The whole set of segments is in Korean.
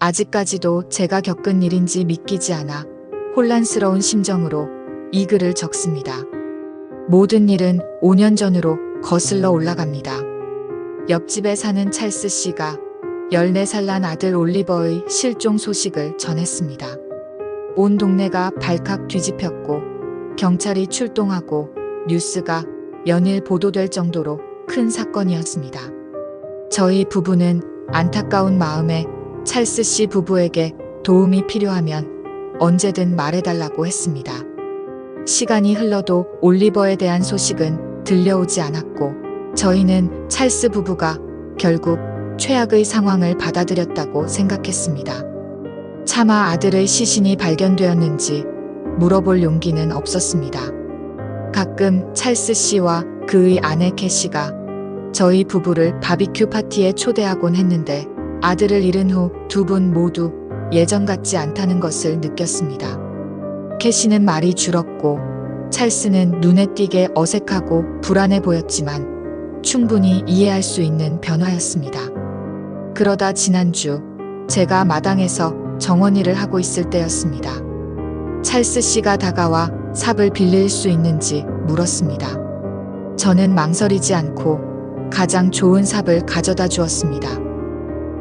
아직까지도 제가 겪은 일인지 믿기지 않아 혼란스러운 심정으로 이 글을 적습니다. 모든 일은 5년 전으로 거슬러 올라갑니다. 옆집에 사는 찰스 씨가 14살 난 아들 올리버의 실종 소식을 전했습니다. 온 동네가 발칵 뒤집혔고 경찰이 출동하고 뉴스가 연일 보도될 정도로 큰 사건이었습니다. 저희 부부는 안타까운 마음에 찰스 씨 부부에게 도움이 필요하면 언제든 말해달라고 했습니다. 시간이 흘러도 올리버에 대한 소식은 들려오지 않았고 저희는 찰스 부부가 결국 최악의 상황을 받아들였다고 생각했습니다. 차마 아들의 시신이 발견되었는지 물어볼 용기는 없었습니다. 가끔 찰스 씨와 그의 아내 캐시가 저희 부부를 바비큐 파티에 초대하곤 했는데 아들을 잃은 후 두 분 모두 예전 같지 않다는 것을 느꼈습니다. 캐시는 말이 줄었고 찰스는 눈에 띄게 어색하고 불안해 보였지만 충분히 이해할 수 있는 변화였습니다. 그러다 지난주 제가 마당에서 정원일을 하고 있을 때였습니다. 찰스 씨가 다가와 삽을 빌릴 수 있는지 물었습니다. 저는 망설이지 않고 가장 좋은 삽을 가져다 주었습니다.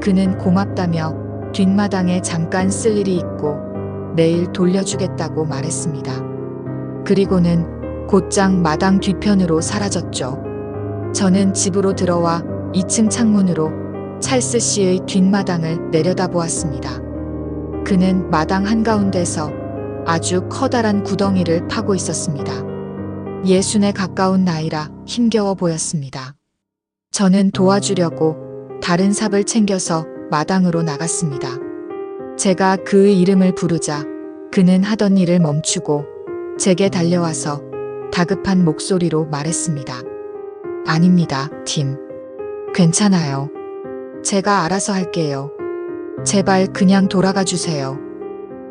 그는 고맙다며 뒷마당에 잠깐 쓸 일이 있고 내일 돌려주겠다고 말했습니다. 그리고는 곧장 마당 뒤편으로 사라졌죠. 저는 집으로 들어와 2층 창문으로 찰스 씨의 뒷마당을 내려다보았습니다. 그는 마당 한가운데서 아주 커다란 구덩이를 파고 있었습니다. 예순에 가까운 나이라 힘겨워 보였습니다. 저는 도와주려고 다른 삽을 챙겨서 마당으로 나갔습니다. 제가 그의 이름을 부르자 그는 하던 일을 멈추고 제게 달려와서 다급한 목소리로 말했습니다. 아닙니다, 팀. 괜찮아요. 제가 알아서 할게요. 제발 그냥 돌아가 주세요.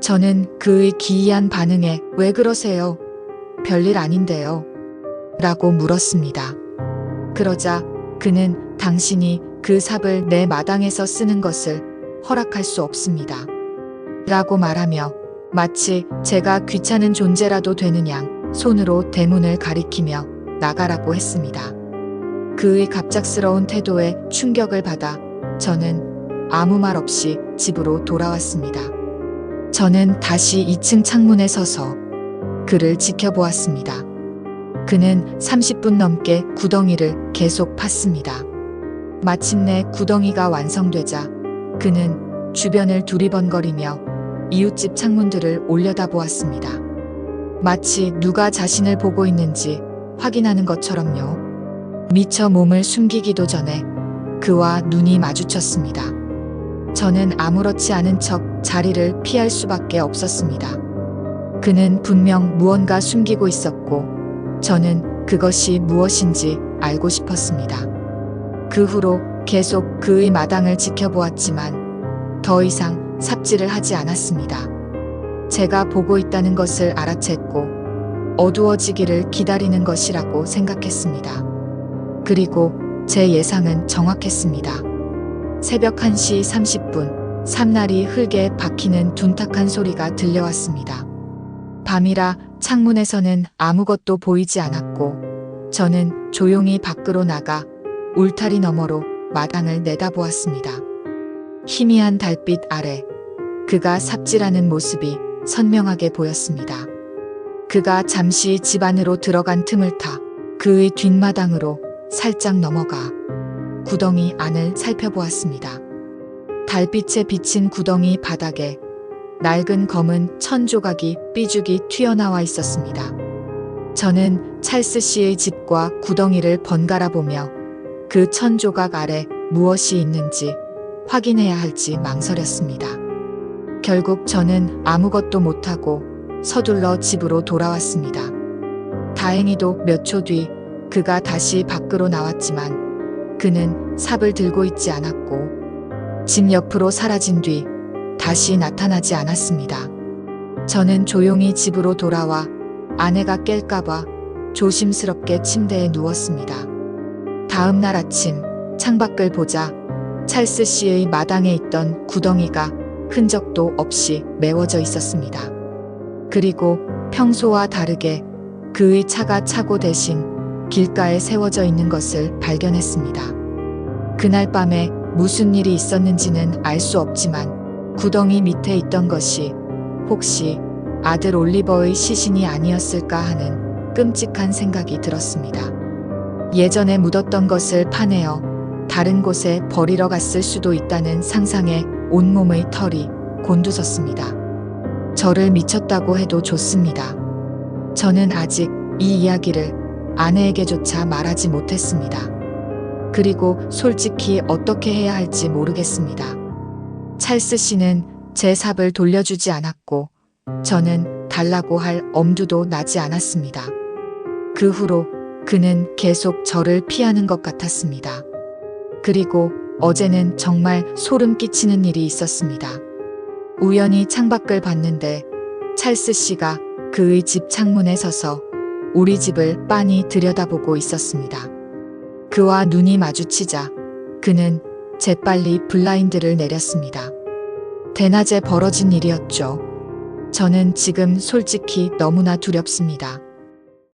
저는 그의 기이한 반응에 왜 그러세요? 별일 아닌데요. 라고 물었습니다. 그러자 그는 당신이 그 삽을 내 마당에서 쓰는 것을 허락할 수 없습니다. 라고 말하며 마치 제가 귀찮은 존재라도 되는 양 손으로 대문을 가리키며 나가라고 했습니다. 그의 갑작스러운 태도에 충격을 받아 저는 아무 말 없이 집으로 돌아왔습니다. 저는 다시 2층 창문에 서서 그를 지켜보았습니다. 그는 30분 넘게 구덩이를 계속 팠습니다. 마침내 구덩이가 완성되자 그는 주변을 두리번거리며 이웃집 창문들을 올려다보았습니다. 마치 누가 자신을 보고 있는지 확인하는 것처럼요. 미처 몸을 숨기기도 전에 그와 눈이 마주쳤습니다. 저는 아무렇지 않은 척 자리를 피할 수밖에 없었습니다. 그는 분명 무언가 숨기고 있었고 저는 그것이 무엇인지 알고 싶었습니다. 그 후로 계속 그의 마당을 지켜보았지만 더 이상 삽질을 하지 않았습니다. 제가 보고 있다는 것을 알아챘고 어두워지기를 기다리는 것이라고 생각했습니다. 그리고 제 예상은 정확했습니다. 새벽 1시 30분 삼날이 흙에 박히는 둔탁한 소리가 들려왔습니다. 밤이라 창문에서는 아무것도 보이지 않았고 저는 조용히 밖으로 나가 울타리 너머로 마당을 내다보았습니다. 희미한 달빛 아래 그가 삽질하는 모습이 선명하게 보였습니다. 그가 잠시 집 안으로 들어간 틈을 타 그의 뒷마당으로 살짝 넘어가 구덩이 안을 살펴보았습니다. 달빛에 비친 구덩이 바닥에 낡은 검은 천 조각이 삐죽이 튀어나와 있었습니다. 저는 찰스 씨의 집과 구덩이를 번갈아 보며 그 천 조각 아래 무엇이 있는지 확인해야 할지 망설였습니다. 결국 저는 아무것도 못하고 서둘러 집으로 돌아왔습니다. 다행히도 몇 초 뒤 그가 다시 밖으로 나왔지만 그는 삽을 들고 있지 않았고 집 옆으로 사라진 뒤 다시 나타나지 않았습니다. 저는 조용히 집으로 돌아와 아내가 깰까봐 조심스럽게 침대에 누웠습니다. 다음 날 아침 창밖을 보자 찰스 씨의 마당에 있던 구덩이가 흔적도 없이 메워져 있었습니다. 그리고 평소와 다르게 그의 차가 차고 대신 길가에 세워져 있는 것을 발견했습니다. 그날 밤에 무슨 일이 있었는지는 알 수 없지만 구덩이 밑에 있던 것이 혹시 아들 올리버의 시신이 아니었을까 하는 끔찍한 생각이 들었습니다. 예전에 묻었던 것을 파내어 다른 곳에 버리러 갔을 수도 있다는 상상에 온몸의 털이 곤두섰습니다. 저를 미쳤다고 해도 좋습니다. 저는 아직 이 이야기를 아내에게조차 말하지 못했습니다. 그리고 솔직히 어떻게 해야 할지 모르겠습니다. 찰스 씨는 제 삽을 돌려주지 않았고 저는 달라고 할 엄두도 나지 않았습니다. 그 후로 그는 계속 저를 피하는 것 같았습니다. 그리고 어제는 정말 소름 끼치는 일이 있었습니다. 우연히 창밖을 봤는데 찰스 씨가 그의 집 창문에 서서 우리 집을 빤히 들여다보고 있었습니다. 그와 눈이 마주치자 그는 재빨리 블라인드를 내렸습니다. 대낮에 벌어진 일이었죠. 저는 지금 솔직히 너무나 두렵습니다.